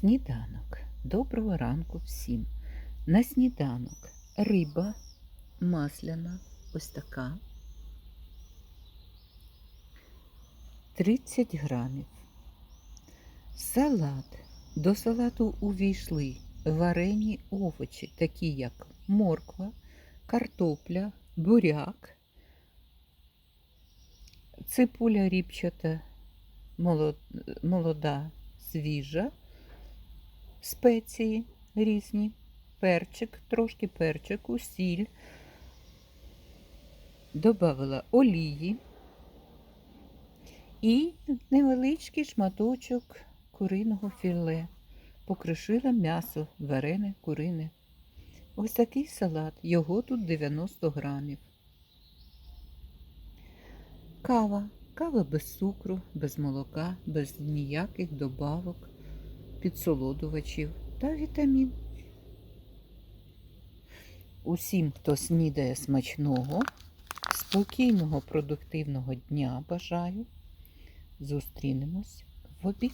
Сніданок. Доброго ранку всім. На сніданок риба масляна, ось така. 30 грамів. Салат. До салату увійшли варені овочі, такі як морква, картопля, буряк, ципуля ріпчата, молода, свіжа, спеції різні, перчик, трошки перчику, сіль. Добавила олії і невеличкий шматочок куриного філе. Покришила м'ясо варене, курине. Ось такий салат. Його тут 90 грамів. Кава. Кава без цукру, без молока, без ніяких добавок, підсолодувачів та вітамін. Усім, хто снідає смачного, спокійного, продуктивного дня бажаю. Зустрінемось в обід.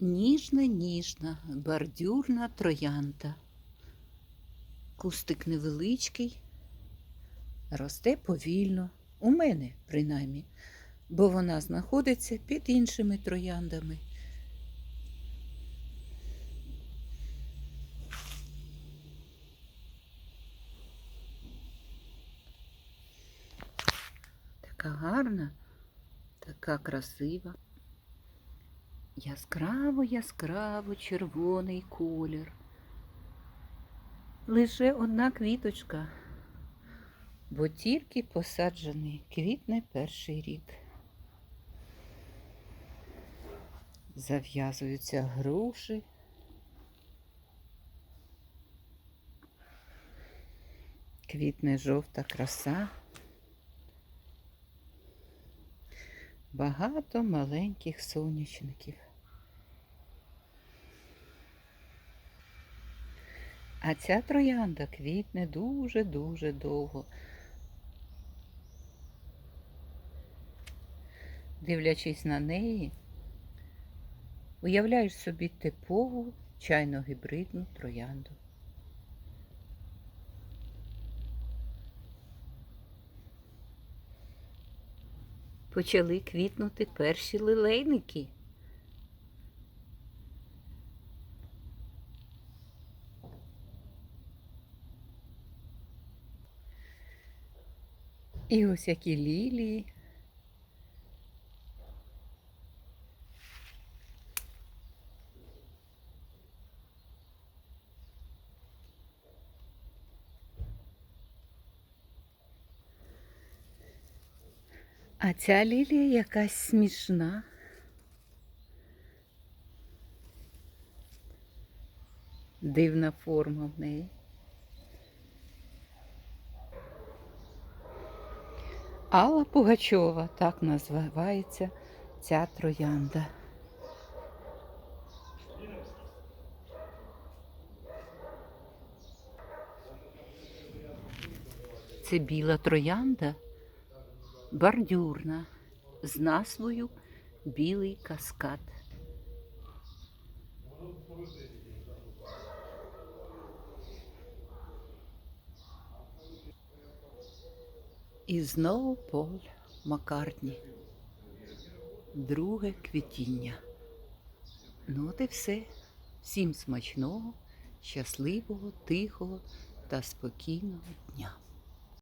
Ніжна, ніжна, бордюрна троянда. Кустик невеличкий, росте повільно, у мене принаймні, бо вона знаходиться під іншими трояндами. Така гарна, така красива. Яскраво, яскраво червоний колір. Лише одна квіточка, бо тільки посаджений квітне перший рік. Зав'язуються груші. Квітне жовта краса. Багато маленьких сонячників. А ця троянда квітне дуже-дуже довго. Дивлячись на неї, уявляєш собі типову чайно-гібридну троянду. Почали квітнути перші лилейники. І ось які лілії. А ця лілія якась смішна. Дивна форма в неї. Алла Пугачова, так називається ця троянда. Це біла троянда бордюрна з назвою Білий каскад. І знову Пол Маккартні. Друге квітіння. Ну от і все. Всім смачного, щасливого, тихого та спокійного дня.